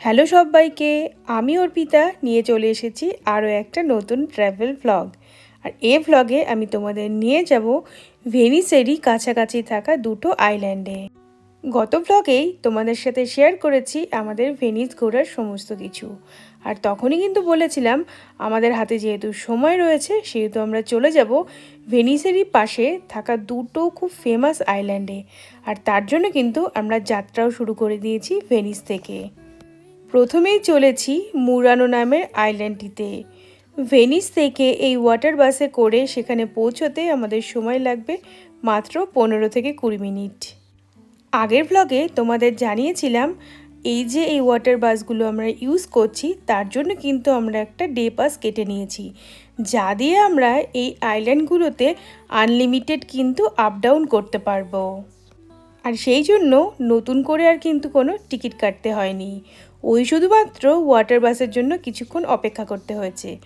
Hello সবাইকে, আমি অর্পিতা। নিয়ে চলে এসেছি আরও একটা নতুন ট্র্যাভেল ভ্লগ আর এ ভ্লগে আমি তোমাদের নিয়ে যাব ভেনিসেরই কাছাকাছি থাকা দুটো আইল্যান্ডে গত ভ্লগেই তোমাদের সাথে শেয়ার করেছি আমাদের ভেনিস ঘোরার সমস্ত কিছু। আর তখনই কিন্তু বলেছিলাম, আমাদের হাতে যেহেতু সময় রয়েছে, সেহেতু আমরা চলে যাব ভেনিসেরই পাশে থাকা দুটো খুব ফেমাস আইল্যান্ডে আর তার জন্য কিন্তু আমরা যাত্রাও শুরু করে দিয়েছি ভেনিস থেকে। প্রথমেই চলেছি মুরানো নামের আইল্যান্ডটিতে। ভেনিস থেকে এই ওয়াটার বাসে করে সেখানে পৌঁছতে আমাদের সময় লাগবে মাত্র পনেরো থেকে কুড়ি মিনিট। আগের ব্লগে তোমাদের জানিয়েছিলাম, এই যে এই ওয়াটার বাসগুলো আমরা ইউজ করছি, তার জন্য কিন্তু আমরা একটা ডে পাস কেটে নিয়েছি। যা দিয়ে আমরা এই আইল্যান্ডগুলোতে আনলিমিটেড কিন্তু আপ ডাউন করতে পারব। আর সেই জন্য নতুন করে আর কিন্তু কোনো টিকিট কাটতে হয়নি। ওই শুধুমাত্র ওয়াটার বাসের জন্য কিছুক্ষণ অপেক্ষা করতে হয়েছে।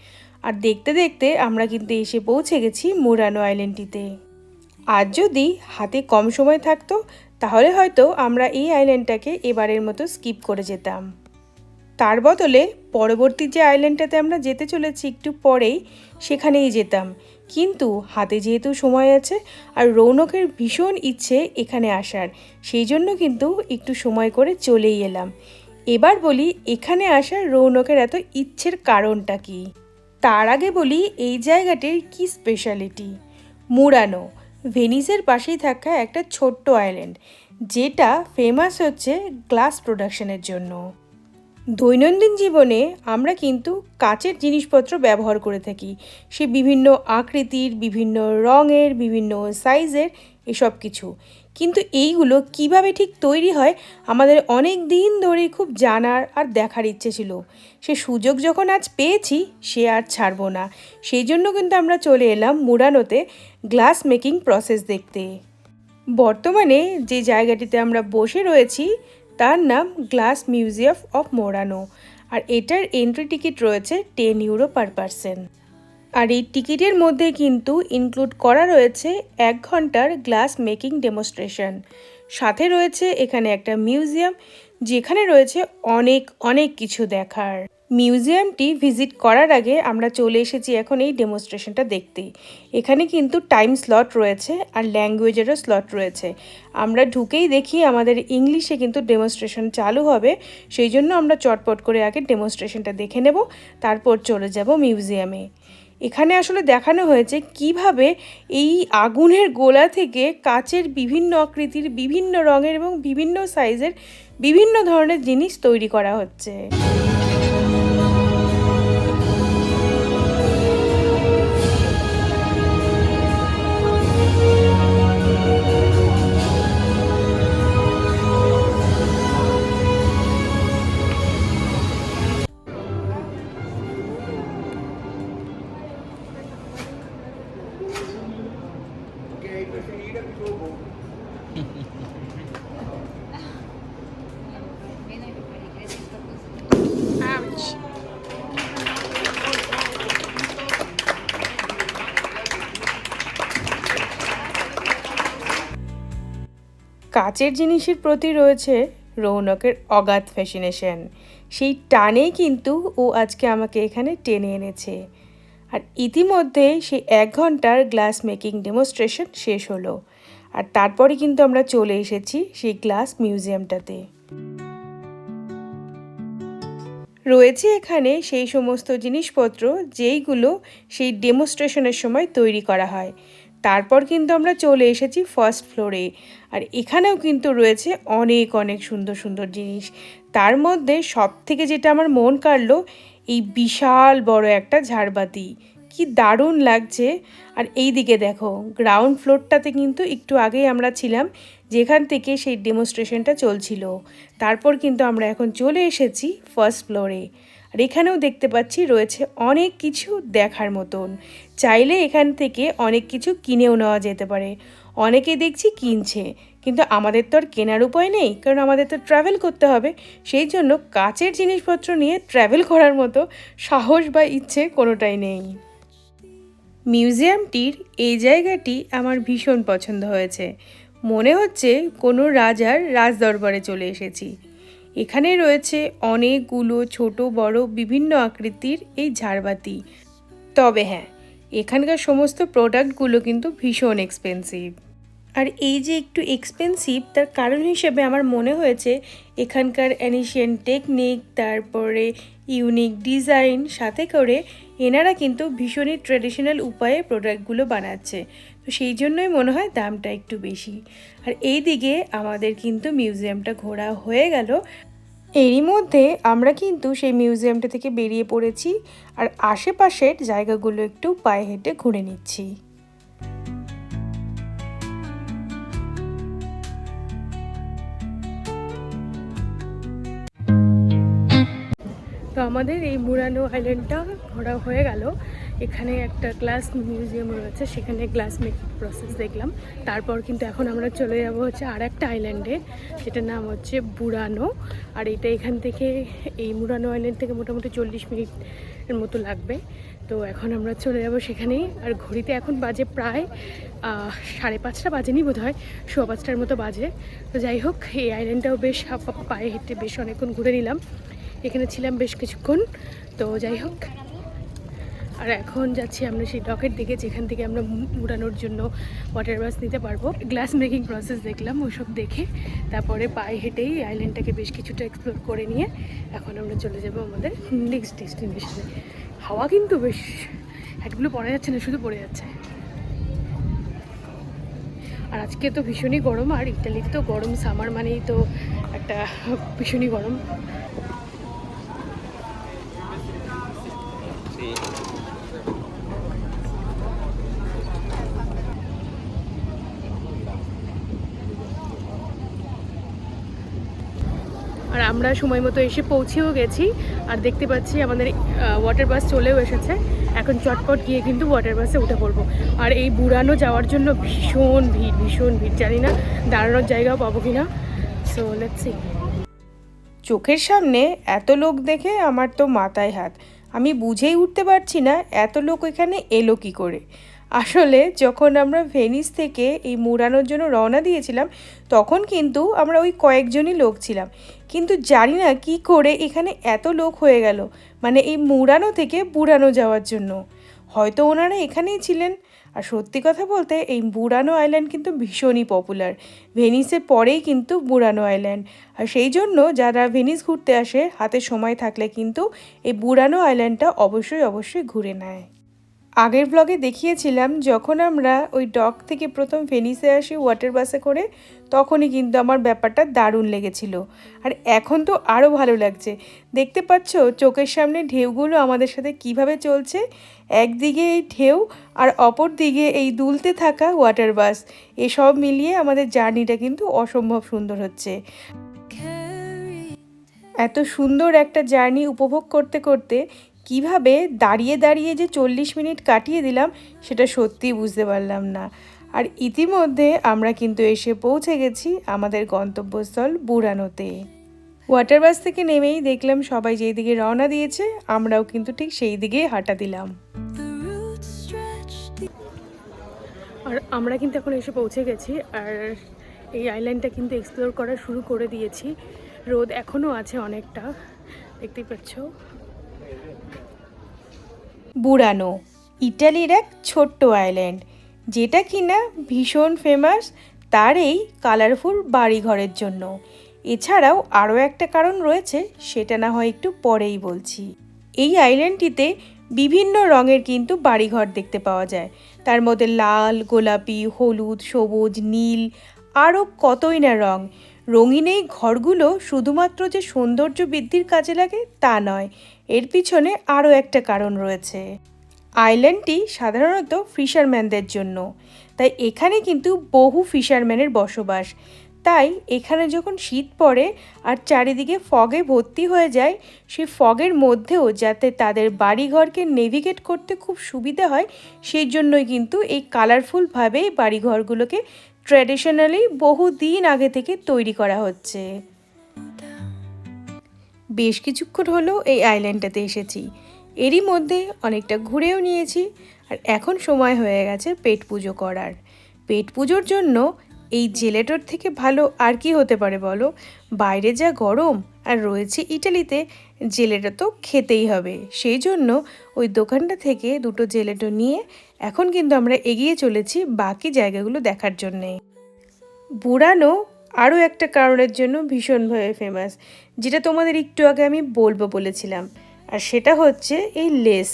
আর দেখতে দেখতে আমরা কিন্তু এসে পৌঁছে গেছি মুরানো আইল্যান্ডটিতে আর যদি হাতে কম সময় থাকতো, তাহলে হয়তো আমরা এই আইল্যান্ডটাকে এবারের মতো স্কিপ করে যেতাম। তার বদলে পরবর্তী যে আইল্যান্ডটাতে আমরা যেতে চলেছি একটু পরেই, সেখানেই যেতাম। কিন্তু হাতে যেহেতু সময় আছে, আর রৌনকের ভীষণ ইচ্ছে এখানে আসার, সেই জন্য কিন্তু একটু সময় করে চলেই এলাম। এবার বলি, এখানে আসার রৌনকের এত ইচ্ছের কারণটা কি? তার আগে বলি, এই জায়গাটির কি স্পেশালিটি মুরানো, ভেনিসের পাশেই থাকা একটা ছোট্ট আইল্যান্ড যেটা ফেমাস হচ্ছে গ্লাস প্রোডাকশনের জন্য। দৈনন্দিন জীবনে আমরা কিন্তু কাচের জিনিসপত্র ব্যবহার করে থাকি। সে বিভিন্ন আকৃতির, বিভিন্ন রঙের, বিভিন্ন সাইজের এসব কিছু। কিন্তু এইগুলো কীভাবে ঠিক তৈরি হয় আমাদের অনেক দিন ধরেই খুব জানার আর দেখার ইচ্ছে ছিল। সে সুযোগ যখন আজ পেয়েছি, সে আর ছাড়বো না। সেই জন্য কিন্তু আমরা চলে এলাম মুরানোতে গ্লাস মেকিং প্রসেস দেখতে। বর্তমানে যে জায়গাটিতে আমরা বসে রয়েছি, তার নাম গ্লাস মিউজিয়াম অফ মোরানো আর এটার এন্ট্রি টিকিট রয়েছে টেন ইউরো পার পারসন আর এই টিকিটের মধ্যে কিন্তু ইনক্লুড করা রয়েছে এক ঘণ্টার গ্লাস মেকিং ডেমনস্ট্রেশন সাথে রয়েছে এখানে একটা মিউজিয়াম যেখানে রয়েছে অনেক অনেক কিছু দেখার। মিউজিয়ামটি ভিজিট করার আগে আমরা চলে এসেছি এখন এই ডেমনস্ট্রেশনটা দেখতে। এখানে কিন্তু টাইম স্লট রয়েছে আর ল্যাঙ্গুয়েজেরও স্লট রয়েছে। আমরা ঢুকেই দেখি আমাদের ইংলিশে কিন্তু ডেমনস্ট্রেশন চালু হবে, সেই জন্য আমরা চটপট করে আগে ডেমনস্ট্রেশনটা দেখে নেব, তারপর চলে যাব মিউজিয়ামে এখানে আসলে দেখানো হয়েছে কীভাবে এই আগুনের গোলা থেকে কাচের বিভিন্ন আকৃতির বিভিন্ন রঙের এবং বিভিন্ন সাইজের বিভিন্ন ধরনের জিনিস তৈরি করা হচ্ছে। কাচের জিনিসের প্রতি রয়েছে রৌনকের অগাধ ফ্যাসিনেশন সেই টানেই কিন্তু ও আজকে আমাকে এখানে টেনে এনেছে। আর ইতিমধ্যে সেই এক ঘণ্টার গ্লাস মেকিং ডেমনস্ট্রেশন শেষ হলো। আর তারপরে কিন্তু আমরা চলে এসেছি সেই গ্লাস মিউজিয়ামটাতে। রয়েছে এখানে সেই সমস্ত জিনিসপত্র যেইগুলো সেই ডেমনস্ট্রেশনের সময় তৈরি করা হয়। তারপর কিন্তু আমরা চলে এসেছি ফার্স্ট ফ্লোরে আর এখানেও কিন্তু রয়েছে অনেক অনেক সুন্দর সুন্দর জিনিস। তার মধ্যে সব থেকে যেটা আমার মন কাড়লো, এই বিশাল বড় একটা ঝাড়বাতি। কি দারুণ লাগছে। আর এই দিকে দেখো গ্রাউন্ড ফ্লোরটাতে কিন্তু একটু আগেই আমরা ছিলাম, যেখান থেকে সেই ডেমনস্ট্রেশনটা চলছিল। তারপর কিন্তু আমরা এখন চলে এসেছি ফার্স্ট ফ্লোরে আর এখানেও দেখতে পাচ্ছি রয়েছে অনেক কিছু দেখার মতন। চাইলে এখান থেকে অনেক কিছু কিনেও নেওয়া যেতে পারে। অনেকে দেখছি কিনছে, কিন্তু আমাদের তো আর কেনার উপায় নেই, কারণ আমাদের তো ট্রাভেল করতে হবে। সেই জন্য কাচের জিনিসপত্র নিয়ে ট্রাভেল করার মতো সাহস বা ইচ্ছে কোনোটাই নেই। মিউজিয়ামটির এই জায়গাটি আমার ভীষণ পছন্দ হয়েছে। মনে হচ্ছে কোনো রাজার রাজদরবারে চলে এসেছি। এখানে রয়েছে অনেকগুলো ছোট, বড়, বিভিন্ন আকৃতির এই ঝাড়বাতি। তবে হ্যাঁ এখানকার সমস্ত প্রোডাক্টগুলো কিন্তু ভীষণ এক্সপেন্সিভ। আর এই যে একটু এক্সপেন্সিভ তার কারণ হিসেবে আমার মনে হয়েছে এখানকার অ্যানিশিয়ান টেকনিক তারপরে ইউনিক ডিজাইন সাথে করে এনারা কিন্তু ভীষণই ট্রেডিশনাল উপায়ে প্রোডাক্টগুলো বানাচ্ছে। তো সেই জন্যই মনে হয় দামটা একটু বেশি। আর এই দিকে আমাদের কিন্তু মিউজিয়ামটা ঘোরা হয়ে গেল। এরই মধ্যে আমরা কিন্তু সেই মিউজিয়ামটা থেকে বেরিয়ে পড়েছি। আর আশেপাশের জায়গাগুলো একটু পায়ে হেঁটে ঘুরে নিচ্ছি। আমাদের এই মুরানো আইল্যান্ডটা ঘোরা হয়ে গেল। এখানে একটা গ্লাস মিউজিয়াম রয়েছে, সেখানে গ্লাস মেকিং প্রসেস দেখলাম। তারপর কিন্তু এখন আমরা চলে যাব হচ্ছে আর একটা আইল্যান্ডে যেটার নাম হচ্ছে বুড়ানো আর এটা এখান থেকে, এই মুরানো আইল্যান্ড থেকে মোটামুটি চল্লিশ মিনিটের মতো লাগবে। তো এখন আমরা চলে যাব সেখানেই। আর ঘড়িতে এখন বাজে প্রায় সাড়ে পাঁচটা বাজেনি বোধ হয় সোয়া পাঁচটার মতো বাজে। তো যাই হোক, এই আইল্যান্ডটাও বেশ, পায়ে হেঁটে বেশ অনেকক্ষণ ঘুরে নিলাম। এখানে ছিলাম বেশ কিছুক্ষণ, তো যাই হোক। আর এখন যাচ্ছি আমরা সেই ডকের দিকে, যেখান থেকে আমরা উড়ানোর জন্য ওয়াটার বাস নিতে পারব। গ্লাস মেকিং প্রসেস দেখলাম ওসব দেখে, তারপরে পায়ে হেঁটেই আইল্যান্ডটাকে বেশ কিছুটা এক্সপ্লোর করে নিয়ে এখন আমরা চলে যাব আমাদের নেক্সট ডেস্টিনেশনে হাওয়া কিন্তু বেশ হ্যাটগুলো পড়া যাচ্ছে না, শুধু পড়ে যাচ্ছে। আর আজকে তো ভীষণই গরম, আর ইটালিতে তো গরম সামার মানেই তো একটা ভীষণই গরম আর আমরা সময় মতো এসে পৌঁছেও গেছি আর দেখতে পাচ্ছি আমাদের ওয়াটার বাস চলেও এসেছে। এখন চটপট গিয়ে কিন্তু ওয়াটার বাসে উঠে পড়ব। আর এই বুড়ানো যাওয়ার জন্য ভীষণ ভিড় ভীষণ ভিড়। জানি না দাঁড়ানোর জায়গাও পাবো কি না সো লেটস চোখের সামনে এত লোক দেখে আমার তো মাথায় হাত। আমি বুঝেই উঠতে পারছি না এত লোক এখানে এলো কি করে। আসলে যখন আমরা ভেনিস থেকে এই মুড়ানোর জন্য রওনা দিয়েছিলাম, তখন কিন্তু আমরা ওই কয়েকজনই লোক ছিলাম। কিন্তু জানি না কি করে এখানে এত লোক হয়ে গেল মানে এই মুড়ানো থেকে বুড়ানো যাওয়ার জন্য। হয়তো ওনারা এখানেই ছিলেন। আর সত্যি কথা বলতে, এই বুড়ানো আইল্যান্ড কিন্তু ভীষণই পপুলার। ভেনিসের পরেই কিন্তু বুড়ানো আইল্যান্ড। আর সেই জন্য যারা ভেনিস ঘুরতে আসে, হাতে সময় থাকলে কিন্তু এই বুড়ানো আইল্যান্ডটা অবশ্যই অবশ্যই ঘুরে নেয়। আগের ব্লগে দেখিয়েছিলাম, যখন আমরা ওই ডক থেকে প্রথম ভেনিসে আসি ওয়াটার বাসে করে, তখনই কিন্তু আমার ব্যাপারটা দারুণ লেগেছিল। আর এখন তো আরও ভালো লাগছে। দেখতে পাচ্ছ চোখের সামনে ঢেউগুলো আমাদের সাথে কীভাবে চলছে? একদিকে এই ঢেউ আর অপর দিকে এই দুলতে থাকা ওয়াটার বাস এসব মিলিয়ে আমাদের জার্নিটা কিন্তু অসম্ভব সুন্দর হচ্ছে। এত সুন্দর একটা জার্নি উপভোগ করতে করতে কীভাবে দাঁড়িয়ে দাঁড়িয়ে যে চল্লিশ মিনিট কাটিয়ে দিলাম, সেটা সত্যিই বুঝতে পারলাম না। আর ইতিমধ্যে আমরা কিন্তু এসে পৌঁছে গেছি আমাদের গন্তব্যস্থল বুড়ানোতে। ওয়াটার বাস থেকে নেমেই দেখলাম সবাই যেই দিকে রওনা দিয়েছে, আমরাও কিন্তু ঠিক সেই দিকেই হাঁটা দিলাম। আর আমরা কিন্তু এখন এসে পৌঁছে গেছি, আর এই আইল্যান্ডটা কিন্তু এক্সপ্লোর করা শুরু করে দিয়েছি। রোদ এখনও আছে অনেকটা, দেখতেই পাচ্ছ? বুড়ানো, ইটালির এক ছোট্ট আইল্যান্ড, যেটা কিনা ভীষণ ফেমাস তার এই কালারফুল বাড়িঘরের জন্য। এছাড়াও আরও একটা কারণ রয়েছে, সেটা না হয় একটু পরেই বলছি। এই আইল্যান্ডটিতে বিভিন্ন রঙের কিন্তু বাড়িঘর দেখতে পাওয়া যায়। তার মধ্যে লাল, গোলাপি, হলুদ, সবুজ, নীল, আরও কতই না রং রঙিন এই ঘরগুলো শুধুমাত্র যে সৌন্দর্য বৃদ্ধির কাজে লাগে তা নয়, এর পিছনে আরও একটা কারণ রয়েছে। আইল্যান্ডটি সাধারণত ফিশারম্যানদের জন্য, তাই এখানে কিন্তু বহু ফিশারম্যানের বসবাস। তাই এখানে যখন শীত পড়ে আর চারিদিকে ফগে ভর্তি হয়ে যায় সেই ফগের মধ্যেও যাতে তাদের বাড়িঘরকে নেভিগেট করতে খুব সুবিধা হয়, সেই জন্যই কিন্তু এই কালারফুলভাবে বাড়িঘরগুলোকে ট্র্যাডিশনালি বহু দিন আগে থেকে তৈরি করা হচ্ছে। বেশ কিছুক্ষণ হলো এই আইল্যান্ডটাতে এসেছি। এরই মধ্যে অনেকটা ঘুরেও নিয়েছি আর এখন সময় হয়ে গেছে পেট পুজো করার। পেট পুজোর জন্য এই জেলেটোর থেকে ভালো আর কি হতে পারে বলো? বাইরে যা গরম আর রয়েছে ইটালিতে জেলেটা তো খেতেই হবে। সেই জন্য ওই দোকানটা থেকে দুটো জেলেটো নিয়ে এখন কিন্তু আমরা এগিয়ে চলেছি বাকি জায়গাগুলো দেখার জন্যে। বুড়ানো আরও একটা কারণের জন্য ভীষণভাবে ফেমাস যেটা তোমাদের একটু আগে আমি বলব বলেছিলাম। আর সেটা হচ্ছে এই লেস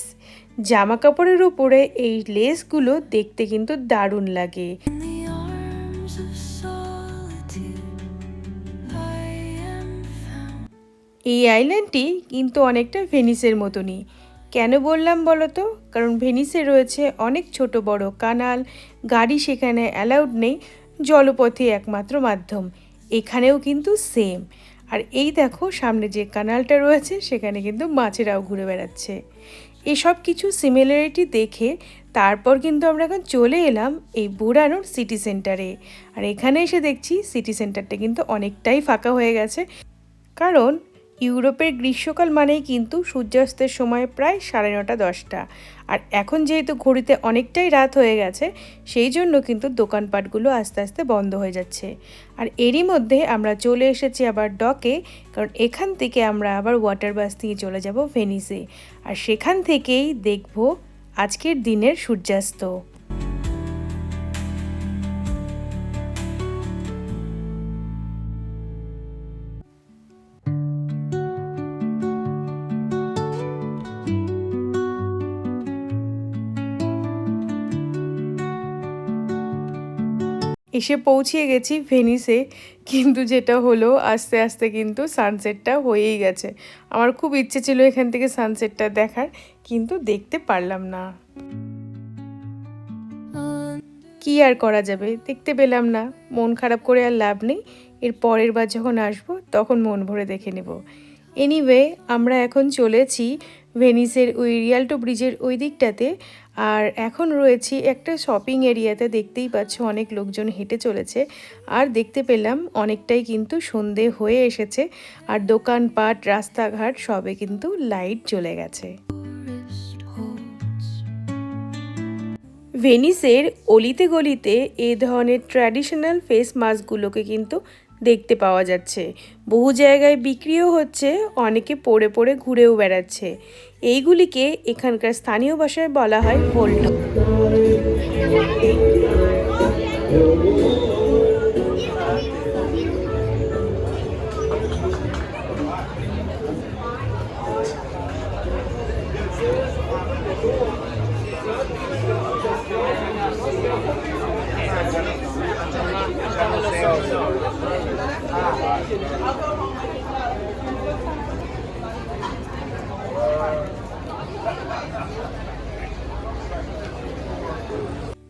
জামা কাপড়ের উপরে এই লেসগুলো দেখতে কিন্তু দারুণ লাগে. এই আইল্যান্ডটি কিন্তু অনেকটা ভেনিসের মতনই। কেন বললাম বলো তো? কারণ ভেনিসে রয়েছে অনেক ছোট বড় কানাল, গাড়ি সেখানে অ্যালাউড নেই জলপথে একমাত্র মাধ্যম। এখানেও কিন্তু সেম আর এই দেখো, সামনে যে কানালটা রয়েছে, সেখানে কিন্তু মাছেরাও ঘুরে বেড়াচ্ছে। এসব কিছু সিমিলারিটি দেখে তারপর কিন্তু আমরা এখন চলে এলাম এই বুড়ানোর সিটি সেন্টারে আর এখানে এসে দেখছি সিটি সেন্টারটা কিন্তু অনেকটাই ফাঁকা হয়ে গেছে। কারণ ইউরোপের গ্রীষ্মকাল মানেই কিন্তু সূর্যাস্তের সময় প্রায় সাড়ে নটা, দশটা। আর এখন যেহেতু ঘড়িতে অনেকটাই রাত হয়ে গেছে, সেই জন্য কিন্তু দোকানপাটগুলো আস্তে আস্তে বন্ধ হয়ে যাচ্ছে। আর এরই মধ্যে আমরা চলে এসেছি আবার ডকে, কারণ এখান থেকে আমরা আবার ওয়াটার বাস দিয়ে চলে যাব ভেনিসে আর সেখান থেকেই দেখব আজকের দিনের সূর্যাস্ত। এসে পৌঁছিয়ে গেছি ভেনিসে, কিন্তু যেটা হলো আস্তে আস্তে কিন্তু সানসেটটা হয়েই গেছে। আমার খুব ইচ্ছে ছিল এখান থেকে সানসেটটা দেখার, কিন্তু দেখতে পারলাম না। কি আর করা যাবে? দেখতে পেলাম না। মন খারাপ করে আর লাভ নেই। এর পরের বার যখন আসব, তখন মন ভরে দেখে নেব। এনিওয়ে আমরা এখন চলেছি ভেনিসের ওই রিয়াল্টো ব্রিজের ওই দিকটাতে। আর এখন রয়েছি একটা শপিং এরিয়াতে দেখতেই পাচ্ছ অনেক লোকজন হেঁটে চলেছে। আর দেখতে পেলাম অনেকটাই কিন্তু সন্ধে হয়ে এসেছে। আর দোকানপাট, রাস্তাঘাট সবে কিন্তু লাইট চলে গেছে। ভেনিসের অলিতে গলিতে এই ধরনের ট্র্যাডিশনাল ফেস মাস্কগুলোকে কিন্তু দেখতে পাওয়া যাচ্ছে। বহু জায়গায় বিক্রিও হচ্ছে, অনেকে পড়ে পড়ে ঘুরেও বেড়াচ্ছে। এইগুলিকে এখানকার স্থানীয় ভাষায় বলা হয় ভোল্টো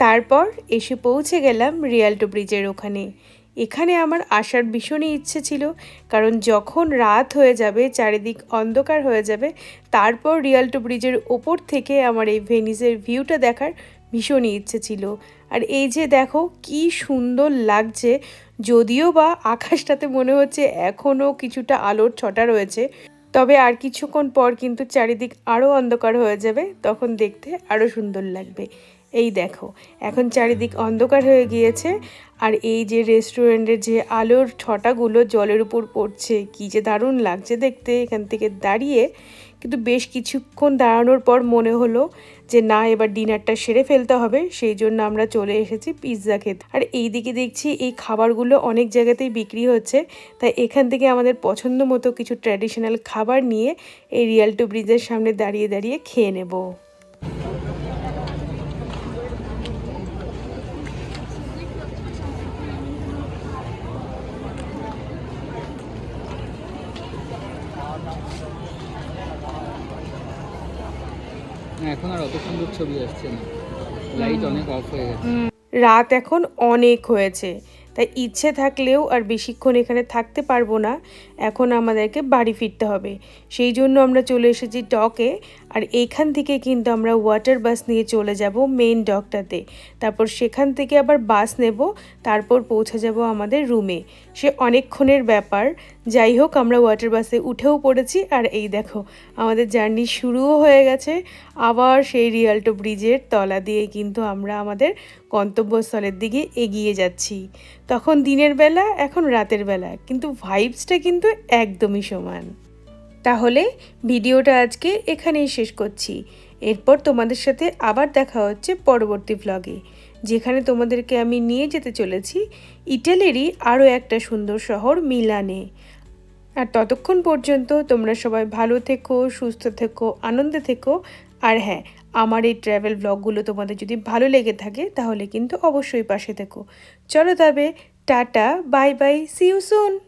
তারপর এসে পৌঁছে গেলাম রিয়াল্টো ব্রিজের ওখানে। এখানে আমার আসার ভীষণই ইচ্ছে ছিল, কারণ যখন রাত হয়ে যাবে, চারিদিক অন্ধকার হয়ে যাবে, তারপর রিয়াল্টো ব্রিজের ওপর থেকে আমার এই ভেনিসের ভিউটা দেখার ভীষণই ইচ্ছে ছিল। আর এই যে দেখো, কি সুন্দর লাগছে, যদিও বা আকাশটাতে মনে হচ্ছে এখনও কিছুটা আলোর ছটা রয়েছে। তবে আর কিছুক্ষণ পর কিন্তু চারিদিক আরও অন্ধকার হয়ে যাবে, তখন দেখতে আরও সুন্দর লাগবে। এই দেখো, এখন চারিদিক অন্ধকার হয়ে গিয়েছে, আর এই যে রেস্টুরেন্টের যে আলোর ছটাগুলো জলের উপর পড়ছে, কি যে দারুণ লাগছে দেখতে এখান থেকে দাঁড়িয়ে। কিন্তু বেশ কিছুক্ষণ দাঁড়ানোর পর মনে হলো যে না, এবার ডিনারটা সেরে ফেলতে হবে, সেই জন্য আমরা চলে এসেছি পিৎজা খেতে। আর এই দিকে দেখছি এই খাবারগুলো অনেক জায়গাতেই বিক্রি হচ্ছে, তাই এখান থেকে আমাদের পছন্দ মতো কিছু ট্র্যাডিশনাল খাবার নিয়ে এই রিয়াল টু ব্রিজের সামনে দাঁড়িয়ে দাঁড়িয়ে খেয়ে নেব না, এখন আর অত সুন্দর ছবি আসছে না। লাইট অনেক অফ হয়ে গেছে। রাত এখন অনেক হয়েছে। তাই ইচ্ছে থাকলেও আর বেশিক্ষণ এখানে থাকতে পারব না। এখন আমাদেরকে বাড়ি ফিরতে হবে। সেই জন্য আমরা চলে এসেছি ডকে। আর এইখান থেকে কিন্তু আমরা ওয়াটার বাস নিয়ে চলে যাব মেন ডকটাতে। তারপর সেখান থেকে আবার বাস নেব। তারপর পৌঁছে যাব আমাদের রুমে সে অনেকক্ষণের ব্যাপার। যাই হোক, আমরা ওয়াটার বাসে উঠেও পড়েছি। আর এই দেখো, আমাদের জার্নি শুরুও হয়ে গেছে। আবার সেই রিয়াল্টো ব্রিজের তলা দিয়ে কিন্তু আমরা আমাদের গন্তব্যস্থলের দিকে এগিয়ে যাচ্ছি। তখন দিনের বেলা, এখন রাতের বেলা, কিন্তু ভাইবসটা কিন্তু একদমই সমান। তাহলে ভিডিওটা আজকে এখানেই শেষ করছি। এরপর তোমাদের সাথে আবার দেখা হচ্ছে পরবর্তী ব্লগে যেখানে তোমাদেরকে আমি নিয়ে যেতে চলেছি ইটালিরই আরও একটা সুন্দর শহর মিলানে। আর ততক্ষণ পর্যন্ত তোমরা সবাই ভালো থেকো, সুস্থ থেকো, আনন্দে থেকো। আর হ্যাঁ আমার এই ট্র্যাভেল ব্লগগুলো তোমাদের যদি ভালো লেগে থাকে, তাহলে কিন্তু অবশ্যই পাশে থেকো। চলো তবে, tata bye bye see soon